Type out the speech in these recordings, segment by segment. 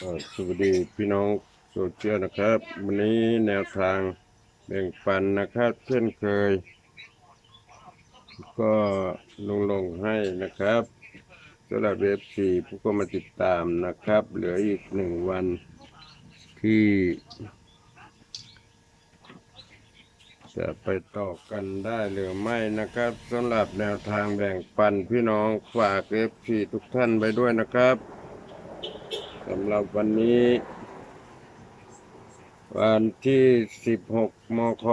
สวัสดีพี่น้องโซเชียลนะครับ วันนี้แนวทางแบ่งปันนะครับ เช่นเคย ก็ลงลงให้นะครับสำหรับเว็บสี่ผู้ก็มาติดตามนะครับ เหลืออีกหนึ่งวันที่ จะไปต่อกันได้หรือไม่นะครับสำหรับแนวทางแบ่งปันพี่น้องฝากเอฟซีทุกท่านไปด้วยนะครับ สำหรับวันนี้ วันที่ 16 มค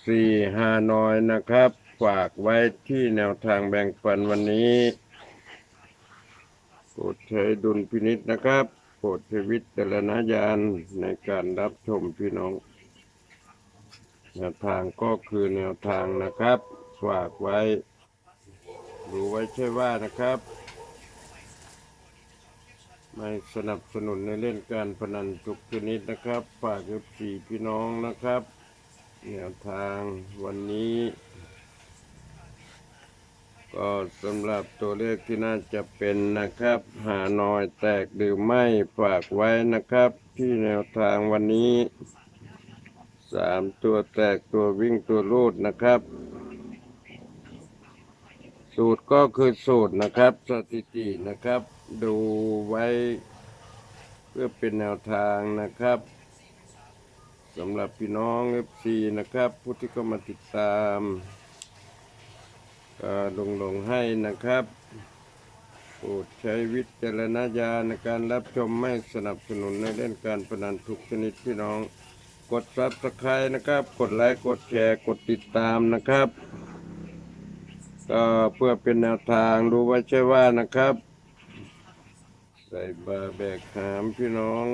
64 ฮานอยนะครับ ฝากไว้ที่แนวทางแบ่งปันวันนี้โปรดใช้ดุลพินิษนะครับโปรดใช้วิจารณญาณในการรับชมพี่น้อง แนวทางก็คือแนวทางนะครับ ฝากไว้ดูไว้ใช่ว่านะครับ ไม่สนับสนุนในเล่นการพนันทุกชนิดนะครับฝากกับสี่พี่น้องนะครับแนวทางวันนี้ ก็สำหรับตัวเลขที่น่าจะเป็นนะครับ หาหน้อยแตกหรือไม่ฝากไว้นะครับ ที่แนวทางวันนี้สามตัวแตกตัววิ่งตัวรูดนะครับ สูตรก็คือสูตรนะครับ สถิตินะครับ ดูไว้ เพื่อเป็นแนวทางนะครับสำหรับพี่น้อง FC นะครับ ผู้ที่เข้ามาติดตามลงลงให้นะครับโปรดใช้วิจารณญาณในการรับชมไม่สนับสนุนในเล่นการพนันทุกชนิดพี่น้อง กดซับสไครต์นะครับ กดไลค์กดแชร์กดติดตามนะครับก็เพื่อเป็นแนวทางดูไว้ใช่ว่านะครับ ส่บาแบกหามพี่น้อง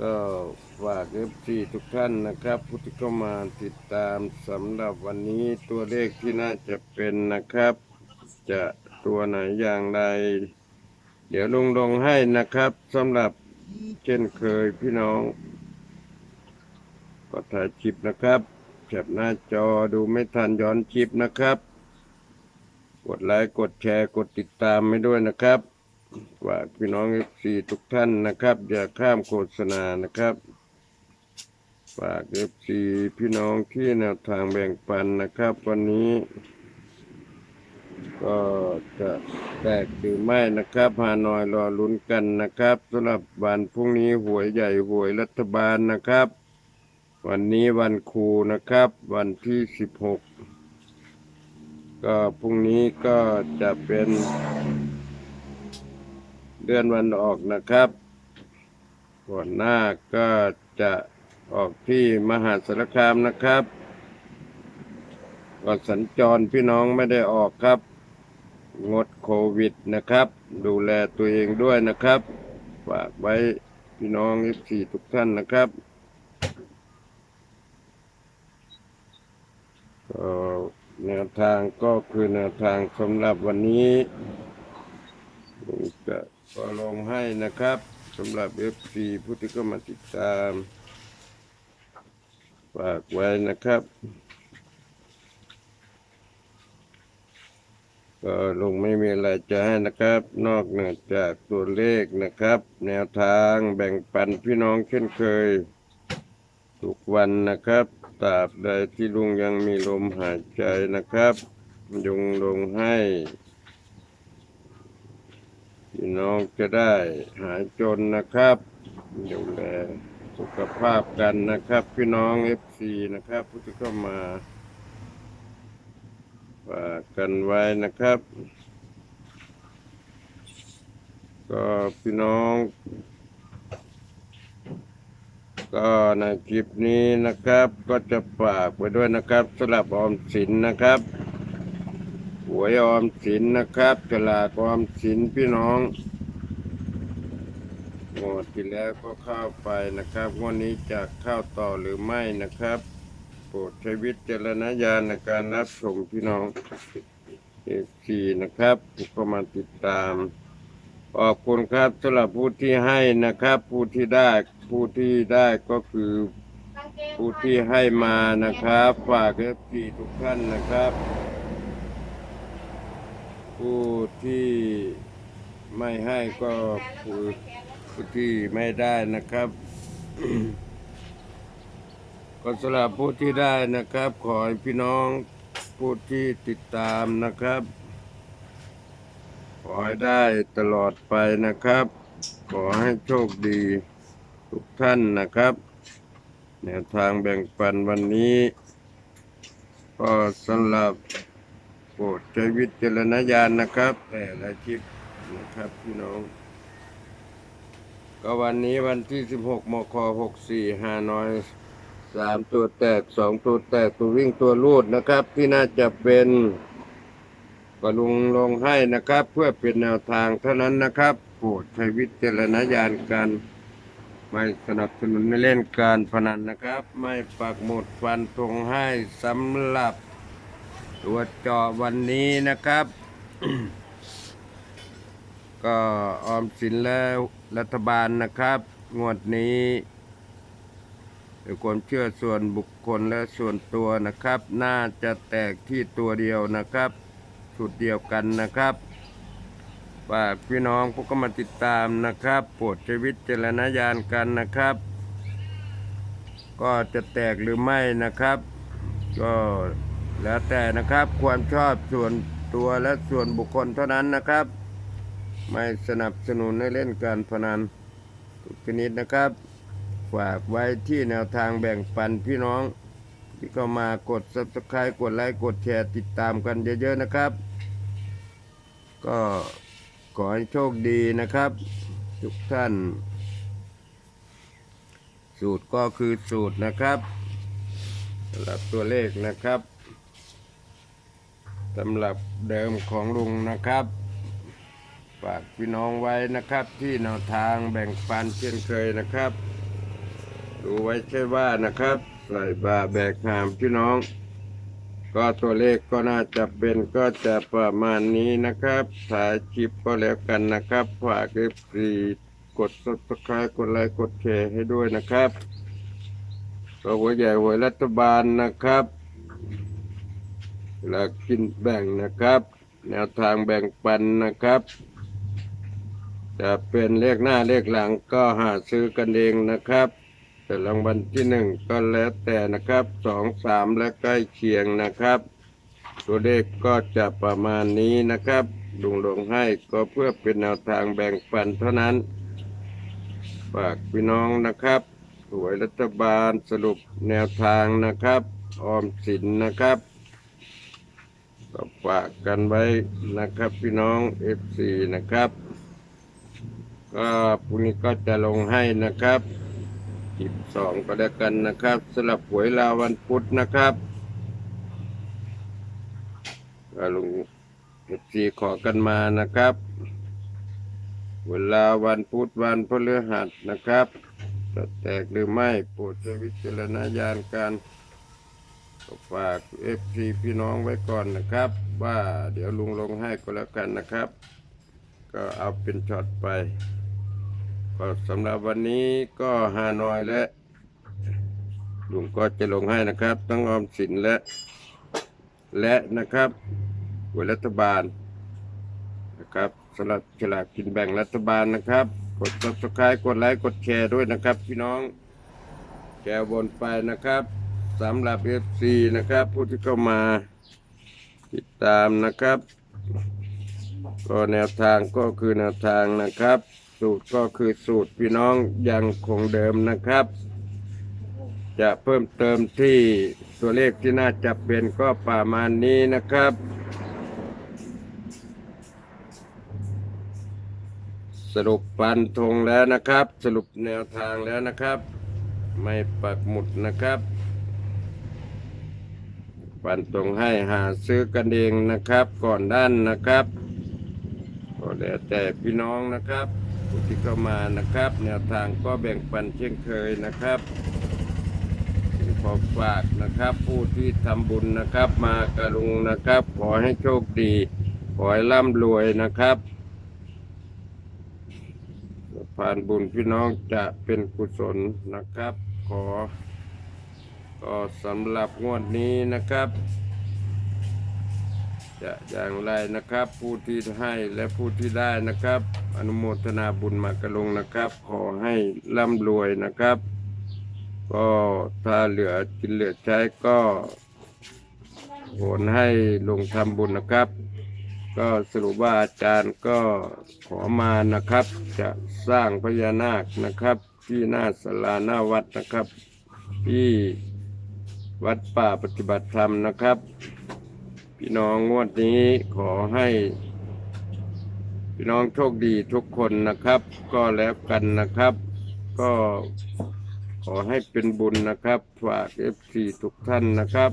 ก็ฝากเอฟซีทุกท่านนะครับผู้ที่เข้ามาติดตามสำหรับวันนี้ตัวเลขที่น่าจะเป็นนะครับ จะตัวไหนอย่างไร เดี๋ยวลงลงให้นะครับสำหรับเช่นเคยพี่น้อง ก็ถ่ายคลิปนะครับแคปหน้าจอดูไม่ทันย้อนคลิปนะครับ กดไลค์กดแชร์กดติดตามไม่ด้วยนะครับฝากพี่น้องเอฟซีทุกท่านนะครับ อย่าข้ามโฆษณานะครับฝากเอฟซีพี่น้องที่แนวทางแบ่งปันนะครับ วันนี้ ก็จะแตกหรือไม่นะครับฮานอยรอลุ้นกันนะครับสำหรับวันพรุ่งนี้หวยใหญ่หวยรัฐบาลนะครับ วันนี้วันครูนะครับ วันที่สิบหก ก็พรุ่งนี้ก็จะเป็นเดือนวันออกนะครับก่อนหน้าก็จะออกที่มหาสารคามนะครับก็สัญจรพี่น้องไม่ได้ออกครับ งดโควิดนะครับ ดูแลตัวเองด้วยนะครับ ฝากไว้พี่น้องทีทุกท่านนะครับก็ แนวทางก็คือแนวทางสำหรับวันนี้ผมจะก็ลงให้นะครับสำหรับ FC ผู้ที่เข้ามาติดตามฝากไว้นะครับก็ลงไม่มีอะไรจะให้นะครับ นอกเหนือจากตัวเลขนะครับ แนวทางแบ่งปันพี่น้องเช่นเคย ทุกวันนะครับ ตราบใดที่ลุงยังมีลมหายใจนะครับยงลงให้พี่น้องจะได้หายจนนะครับดูแลสุขภาพกันนะครับ พี่น้องเอฟซีนะครับผู้ที่เข้ามาฝากกันไว้นะครับ ก็พี่น้อง ก็ในคลิปนี้นะครับ ก็จะฝากไว้ด้วยนะครับสลับออมสินนะครับหวยออมสินนะครับตลาดออมสินพี่น้องงวดที่แล้วก็เข้าไปนะครับวันนี้จะเข้าต่อหรือไม่นะครับ โปรดใช้วิจารณญาณในการรับชมพี่น้องเอฟซีนะครับที่ามาติดตามขอบคุณครับสำหรับผู้ที่ให้นะครับ ผู้ที่ได้ ผู้ที่ได้ก็คือผู้ที่ให้มานะครับ ฝากเอฟซีทุกท่านนะครับ ผู้ที่ไม่ให้ก็ผู้ผู้ที่ไม่ได้นะครับ ก็สำหรับผู้ที่ได้นะครับ ขอให้พี่น้องผู้ที่ติดตามนะครับ ขอให้ได้ตลอดไปนะครับ ขอให้โชคดี ทุกท่านนะครับ แนวทางแบ่งปันวันนี้ ก็สำหรับโปรดใช้วิจารณญาณนะครับ แต่ละคลิปนะครับพี่น้อง ก็วันนี้วันที่ 16มค64ฮานอยสามตัวแตกสองตัวแตกตัววิ่งตัวรูดนะครับ ที่น่าจะเป็นก็ลุงลงให้นะครับ เพื่อเป็นแนวทางเท่านั้นนะครับ โปรดใช้วิจารณญาณกัน ไม่สนับสนุนในเล่นการพนันนะครับ ไม่ปักหมุดฟันธงให้สำหรับ ตัวจอวันนี้นะครับ ก็ออมสินและรัฐบาลนะครับ งวดนี้ด้วยความเชื่อส่วนบุคคลและส่วนตัวนะครับ น่าจะแตกที่ตัวเดียวนะครับ ชุดเดียวกันนะครับ ฝากพี่น้องพวกก็มาติดตามนะครับโปรดใช้วิจารณญาณกันนะครับ ก็จะแตกหรือไม่นะครับ ก็แล้วแต่นะครับความชอบส่วนตัวและส่วนบุคคลเท่านั้นนะครับ ไม่สนับสนุนให้เล่นการพนันทุกชนิดนะครับ ฝากไว้ที่แนวทางแบ่งปันพี่น้อง ที่เข้ามากด subscribe กดไลค์กดแชร์ติดตามกันเยอะๆนะครับ ก็ ขอให้โชคดีนะครับ ทุกท่าน สูตรก็คือสูตรนะครับสำหรับตัวเลขนะครับสำหรับเดิมของลุงนะครับฝากพี่น้องไว้นะครับที่แนวทางแบ่งปันเช่นเคยนะครับ ดูไว้ใช่ว่านะครับ ใส่บาแบกหามพี่น้อง ก็ตัวเลขก็น่าจะเป็นก็จะประมาณนี้นะครับถ่ายคลิปก็แล้วกันนะครับฝากเอฟซีกด subscribe กดไลค์กดแชร์ให้ด้วยนะครับก็หัวใหญ่หัวรัฐบาลนะครับแล้วกินแบ่งนะครับ แนวทางแบ่งปันนะครับ จะเป็นเลขหน้าเลขหลังก็หาซื้อกันเองนะครับ แต่รางวัลที่หนึ่งก็แล้วแต่นะครับสองสามและใกล้เคียงนะครับ ตัวเลขก็จะประมาณนี้นะครับลุงลงให้ก็เพื่อเป็นแนวทางแบ่งปันเท่านั้นฝากพี่น้องนะครับหวยรัฐบาลสรุปแนวทางนะครับ ออมสินนะครับก็ฝากกันไว้นะครับพี่น้อง FC นะครับ ก็พรุ่งนี้ก็จะลงให้นะครับ สิบสองก็แล้วกันนะครับสลับหวยลาวันพุธนะครับลุง FC ขอกันมานะครับ เวลาวันพุธวันพฤหัสนะครับจะแตกหรือไม่โปรดใช้วิจารณญาณการก็ฝากเอฟซีพี่น้องไว้ก่อนนะครับ ว่าเดี๋ยวลุงลงให้ก็แล้วกันนะครับ ก็เอาเป็นช็อตไป ก็สำหรับวันนี้ก็ฮานอยและลุงก็จะลงให้นะครับ ทั้งออมสินและ และนะครับหวยรัฐบาลนะครับสำหรับฉลากกินแบ่งรัฐบาลนะครับ กด subscribe กดไลค์กดแชร์ด้วยนะครับ พี่น้องแชร์วนไปนะครับสำหรับ FC นะครับ ผู้ที่เข้ามาติดตามนะครับ ก็แนวทางก็คือแนวทางนะครับ สูตรก็คือสูตรพี่น้องยังคงเดิมนะครับ จะเพิ่มเติมที่ตัวเลขที่น่าจะเป็นก็ประมาณนี้นะครับ สรุปฟันธงแล้วนะครับ สรุปแนวทางแล้วนะครับ ไม่ปักหมุดนะครับฟันธงให้หาซื้อกันเองนะครับ ก่อนด้านนะครับก็แล้วแต่พี่น้องนะครับ ผู้ที่เข้ามานะครับ แนวทางก็แบ่งปันเช่นเคยนะครับขอฝากนะครับ ผู้ที่ทำบุญนะครับ มากระลุงนะครับ ขอให้โชคดี ขอให้ร่ำรวยนะครับผ่านบุญพี่น้องจะเป็นกุศลนะครับ ขอก็สำหรับงวดนี้นะครับ จะอย่างไรนะครับ ผู้ที่ให้และผู้ที่ได้นะครับ อนุโมทนาบุญมากระลงนะครับ ขอให้ร่ำรวยนะครับ ก็ถ้าเหลือกินเหลือใช้ก็โอนให้ลงทำบุญนะครับ ก็สรุปว่าอาจารย์ก็ขอมานะครับ จะสร้างพญานาคนะครับ ที่หน้าศาลาหน้าวัดนะครับ ที่วัดป่าปฏิบัติธรรมนะครับ พี่น้องงวดนี้ขอให้ พี่น้องโชคดีทุกคนนะครับ ก็แล้วกันนะครับ ก็ขอให้เป็นบุญนะครับ ฝากเอฟซีทุกท่านนะครับ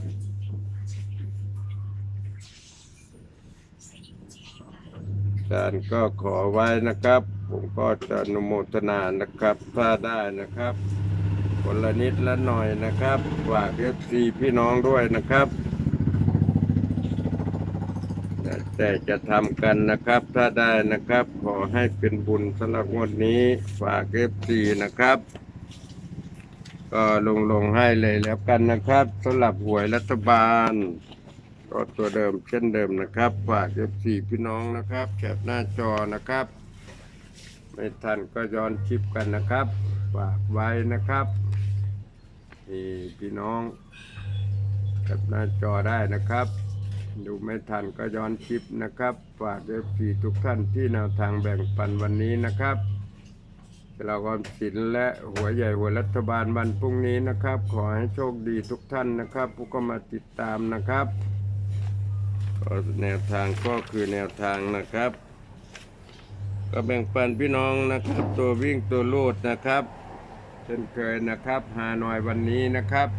อาจารย์ก็ขอไว้นะครับ ผมก็จะอนุโมทนานะครับ ถ้าได้นะครับคนละนิดละหน่อยนะครับ ฝากเอฟซีพี่น้องด้วยนะครับ แต่จะทำกันนะครับ ถ้าได้นะครับ ขอให้เป็นบุญสำหรับงวดนี้ฝากเอฟซีนะครับ ก็ลงลงให้เลยแล้วกันนะครับสำหรับหวยรัฐบาล ก็ตัวเดิมเช่นเดิมนะครับ ฝากเอฟซีพี่น้องนะครับแคปหน้าจอนะครับ ไม่ทันก็ย้อนคลิปกันนะครับ ฝากไว้นะครับนี่พี่น้องแคปหน้าจอได้นะครับ ดูไม่ทันก็ย้อนคลิปนะครับ ฝากเอฟซีทุกท่านที่แนวทางแบ่งปันวันนี้นะครับเราก็สินและหัวใหญ่หัวรัฐบาลวันพรุ่งนี้นะครับ ขอให้โชคดีทุกท่านนะครับ ผู้ก็มาติดตามนะครับแนวทางก็คือแนวทางนะครับ ก็แบ่งปันพี่น้องนะครับ ตัววิ่งตัวลูดนะครับ เช่นเคยนะครับหาหน่อยวันนี้นะครับ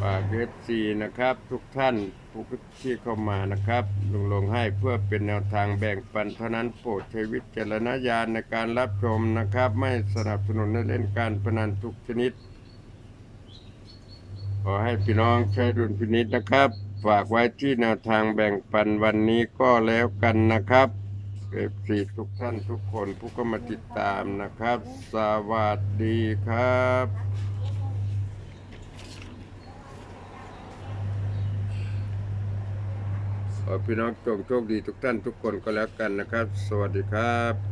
ฝากเอฟซีนะครับ ทุกท่านผู้ที่เข้ามานะครับลงลงให้เพื่อเป็นแนวทางแบ่งปันเท่านั้นโปรดใช้วิจารณญาณในการรับชมนะครับ ไม่สนับสนุนให้เล่นการพนันทุกชนิด ขอให้พี่น้องใช้ดุลพินิจนะครับ ฝากไว้ที่แนวทางแบ่งปันวันนี้ก็แล้วกันนะครับเอฟซีทุกท่านทุกคนผู้ก็มาติดตามนะครับ สวัสดีครับ ขอ พี่น้องจงโชคดีทุกท่านทุกคนก็แล้วกันนะครับ สวัสดีครับ